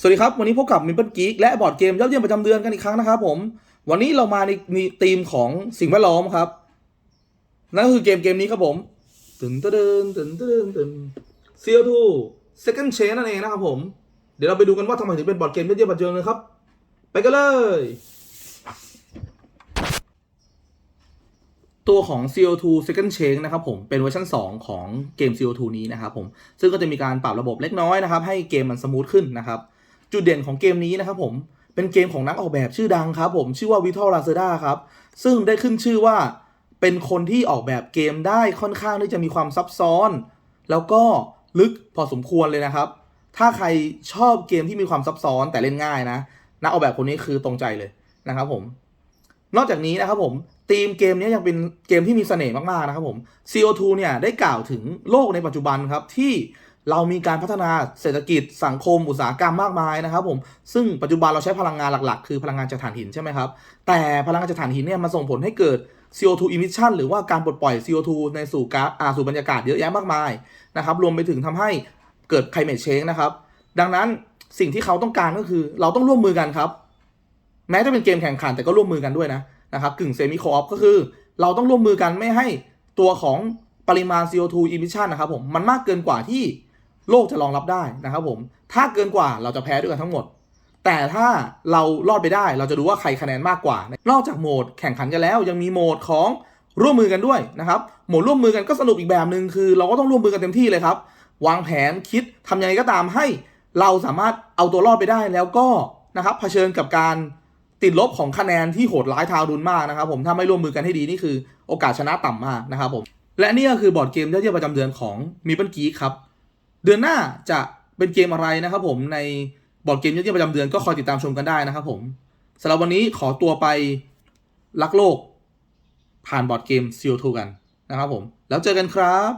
สวัสดีครับ วันนี้พบกับมิ p เปิลกีกและบอร์ดเกมยอดเยี่ยมประจำเดือนกันอีกครั้งนะครับผม วันนี้เรามาในในธีมของสิ่งแวดล้อมครับ นั่นก็คือเกมเกมนี้ครับผมตึนตึนตึนตึนตึน CO2 Second Chain นั่นเองนะครับผม เดี๋ยวเราไปดูกันว่าทำไมถึงเป็นบอร์ดเกมยอดเยี่ยมประจำเดือนเลยครับ ไปกันเลย ตัวของ CO2 Second Chain นะครับผมเป็นเวอร์ชัน2 ของเกม CO2 นี้นะครับผมซึ่งก็จะมีการปรับระบบเล็กน้อยนะครับให้เกมมันสมูทขึ้นนะครับจุดเด่นของเกมนี้นะครับผมเป็นเกมของนักออกแบบชื่อดังครับผมชื่อว่าวิทอลลาเซดาครับซึ่งได้ขึ้นชื่อว่าเป็นคนที่ออกแบบเกมได้ค่อนข้างที่จะมีความซับซ้อน แล้วก็ลึกพอสมควรเลยนะครับ ถ้าใครชอบเกมที่มีความซับซ้อนแต่เล่นง่ายนะนักออกแบบคนนี้คือตรงใจเลยนะครับผมนอกจากนี้นะครับผม ธีมเกมนี้ยังเป็นเกมที่มีเสน่ห์มาก ๆ นะครับผม CO2 เนี่ยได้กล่าวถึงโลกในปัจจุบันครับ ที่เรามีการพัฒนาเศรษฐกิจสังคมอุตสาหกรรมมากมายนะครับผม ซึ่งปัจจุบันเราใช้พลังงานหลัก ๆ คือพลังงานจากถ่านหินใช่ไหมครับ แต่พลังงานจากถ่านหินเนี่ยมันส่งผลให้เกิด CO2 emission หรือว่าการปลดปล่อย CO2 ในสู่ก๊าซอาสู่บรรยากาศเยอะแยะมากมายนะครับรวมไปถึงทำให้เกิด climate change นะครับ ดังนั้นสิ่งที่เขาต้องการก็คือเราต้องร่วมมือกันครับ แม้จะเป็นเกมแข่งขันแต่ก็ร่วมมือกันด้วยนะ นะครับกึ่งเซมิโคออฟก็คือ เราต้องร่วมมือกันไม่ให้ตัวของปริมาณ CO2 emission นะครับผมมันมากเกินกว่าที่โลกจะรองรับได้นะครับผมถ้าเกินกว่าเราจะแพ้ด้วยกันทั้งหมด แต่ถ้าเรารอดไปได้เราจะดูว่าใครคะแนนมากกว่า นอกจากโหมดแข่งขันกันแล้ว ยังมีโหมดของร่วมมือกันด้วยนะครับโหมดร่วมมือกันก็สนุกอีกแบบหนึ่งคือ เราก็ต้องร่วมมือกันเต็มที่เลยครับ วางแผนคิดทำยังไงก็ตามให้ เราสามารถเอาตัวรอดไปได้แล้วก็นะครับเผชิญกับการ ติดลบของคะแนนที่โหดร้ายทารุณมากนะครับผมถ้าไม่ร่วมมือกันให้ดีนี่คือโอกาสชนะต่ำมากนะครับผมและนี่ก็คือบอร์ดเกมยอดเยี่ยมประจำเดือนของมีเปิลกีครับเดือนหน้าจะเป็นเกมอะไรนะครับผมในบอร์ดเกมยอดเยี่ยมประจำเดือนก็คอยติดตามชมกันได้นะครับผมสำหรับวันนี้ขอตัวไปรักโลกผ่านบอร์ดเกม CO2 กันนะครับผม แล้วเจอกันครับ